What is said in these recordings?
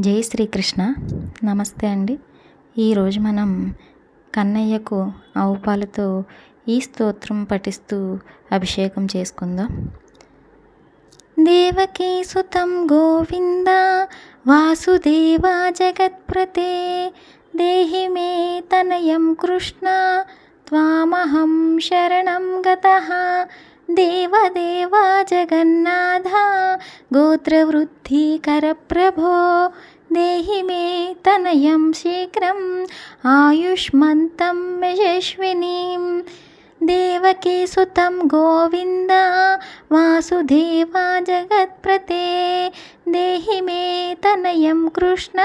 జై శ్రీకృష్ణ. నమస్తే అండి. ఈరోజు మనం కన్నయ్యకు ఆవు పాలతో ఈ స్తోత్రం పఠిస్తూ అభిషేకం చేసుకుందాం. దేవకీ సుతం గోవింద వాసుదేవ జగత్ప్రతే దేహి మే తనయం కృష్ణ త్వామహం శరణం గత దేవదేవ జగన్నాథ गोत्रवृद्धिकरप्रभो देहि मे तनयं शीघ्रम् आयुष्मन्तं यशस्विनीं देवके सुतं गोविन्द वासुदेवा जगत्प्रते देहि मे तनयं कृष्ण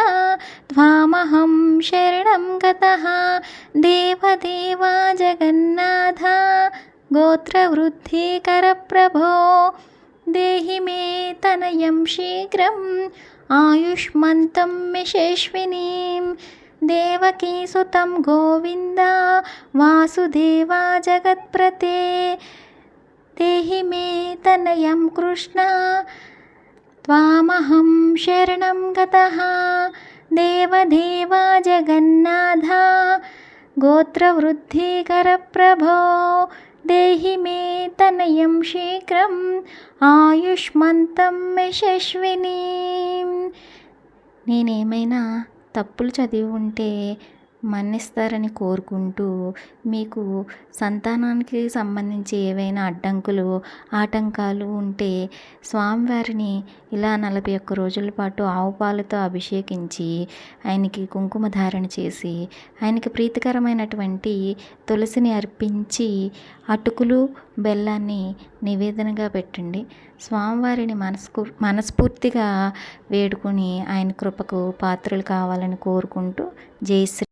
त्वामहं शरणं गतः। देवदेवा जगन्नाथ गोत्रवृद्धिकरप्रभो देहि मे तनयं शीघ्रम् आयुष्मन्तं यशस्विनीं देवकीसुतं गोविन्द वासुदेवा जगत्प्रते देहि मे तनयं कृष्ण त्वामहं शरणं गतः। देवदेवा जगन्नाधा गोत्रवृद्धिकरप्रभो దేహి మే తనయం శీఘ్రం ఆయుష్మంతం యశస్విని. నేనేమైనా తప్పులు చదివి ఉంటే మన్నిస్తారని కోరుకుంటూ మీకు సంతానానికి సంబంధించి ఏవైనా అడ్డంకులు ఆటంకాలు ఉంటే స్వామివారిని ఇలా నలభై ఒక్క రోజుల పాటు ఆవు పాలతో అభిషేకించి ఆయనకి కుంకుమ ధారణ చేసి ఆయనకి ప్రీతికరమైనటువంటి తులసిని అర్పించి అటుకులు బెల్లాన్ని నివేదనగా పెట్టండి. స్వామివారిని మనస్కు మనస్ఫూర్తిగా వేడుకొని ఆయన కృపకు పాత్రలు కావాలని కోరుకుంటూ జై శ్రీ